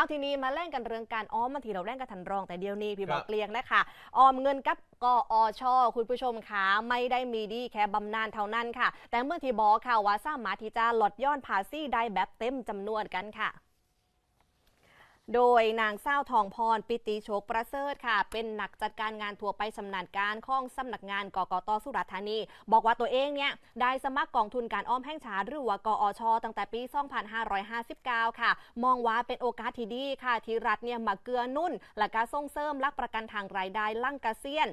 เอาทีนี้มาเล่นกันเรื่องการออมมาทีเราเล่นกันทันรองแต่เดียวนี้พี่ครับบอกเกลียงนะคะออมเงินกับกอชคุณผู้ชมคะไม่ได้มีดีแค่บำนาญเท่านั้นค่ะ แต่เมื่อที่บอกค่ะว่าสามารถที่จะลดย่อนภาษีได้แบบเต็มจำนวนกันค่ะ โดยนางเศร้าทองพรปิติโชคประเสริฐค่ะ เป็นนักจัดการงานทั่วไปสำนักการข้องสำนักงานกกตสุราษฎร์ธานี บอกว่าตัวเองเนี่ยได้สมัครกองทุนการอ้อมแห่งชาติหรือว่ากอช ตั้งแต่ปี 2559 ค่ะ มองว่าเป็นโอกาสที่ดีค่ะ ที่รัฐเนี่ยมาเกื้อนุ่น และการส่งเสริมหลักประกันทางรายได้ลั่งกระเกษียณ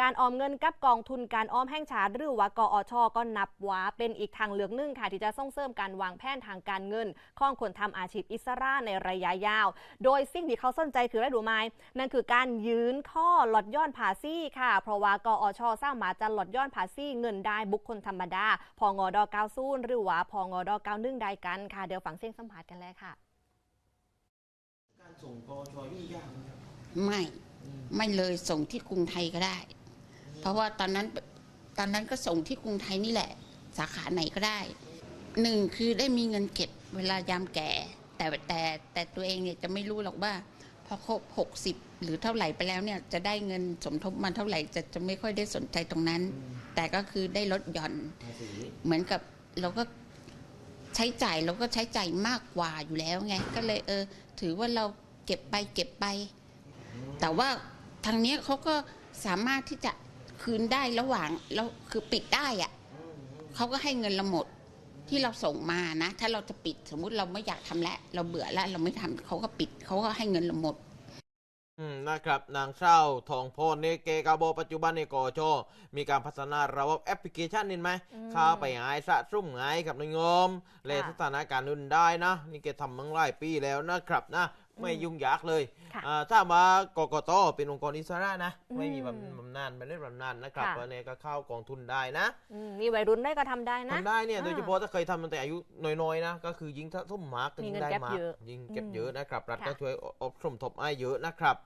การออมเงินกับกองทุนการออมแห่งชาติหรือว่ากอช ก็นับว่าเป็นอีกทางเลือกหนึ่งค่ะ ที่จะส่งเสริมการวางแผนทางการเงินของคนทำอาชีพอิสระในระยะยาวโดยสิ่งที่เขาสนใจคืออะไรรู้ไหมนั่นคือการยืนข้อลดย่อนภาษีค่ะ เพราะว่ากอชสามารถจะลดย่อนภาษีเงินได้บุคคลธรรมดา พองอด90หรือว่าพองอด91ได้กันค่ะ เดี๋ยวฟังเสียงสัมภาษณ์กันเลยค่ะ การส่งกอชยุ่งยากไหมครับไม่ไม่เลยส่งที่กรุงไทยก็ได้ เพราะว่าตอนนั้นตอนนั้นก็ส่งที่กรุงไทยนี่แหละ สาขาไหนก็ได้หนึ่งคือได้มีเงินเก็บเวลายามแก่ แต่แต่แต่ตัวเองเนี่ยจะไม่รู้หรอกว่าพอครบหกสิบหรือเท่าไหร่ไปแล้วเนี่ยจะได้เงินสมทบมาเท่าไหร่จะจะไม่ค่อยได้สนใจตรงนั้น แต่ก็คือได้ลดหย่อนภาษีเหมือนกับเราก็ใช้จ่ายเราก็ใช้จ่ายมากกว่าอยู่แล้วไงก็เลยเออ ถือว่าเราเก็บไปเก็บไป แต่ว่าทางเนี้ยเขาก็สามารถที่จะคืนได้ระหว่างเราคือปิดได้อะเขาก็ให้เงินเราหมด ที่เราส่งมานะ ถ้าเราจะปิดสมมุติเราไม่อยากทำแล้วเราเบื่อแล้วเราไม่ทำเขาก็ปิดเขาก็ให้เงินเราหมดอืมนะครับนางเศร้าทองพรเนเกกาโบปัจจุบันในกอชมีการพัฒนาระบบแอปพลิเคชันนี่ไหมอืมเข้าไปหายสะสมหายกับนายงมและค่ะสถานการณ์อื่นได้นะ นี่แกทำมาหลายปีแล้วนะครับนะ ไม่ยุ่งยากเลยค่ะอ่าถ้ามากกตเป็นองค์กรอิสระนะอืมไม่มีบำบำนาญไม่ได้บำนาญนะครับค่ะวันนี้ก็เข้ากองทุนได้นะอืมนี่วัยรุ่นได้ก็ทำได้นะ ทำได้เนี่ยอ่าโดยเฉพาะถ้าเคยทำตั้งแต่อายุน้อยๆนะก็คือยิงถ้าทุ่มหมากก็มียิงเงินได้เก็บมากเยอะยิงเก็บอืมเยอะนะครับรัฐค่ะก็ช่วยอบรมทบให้เยอะนะครับ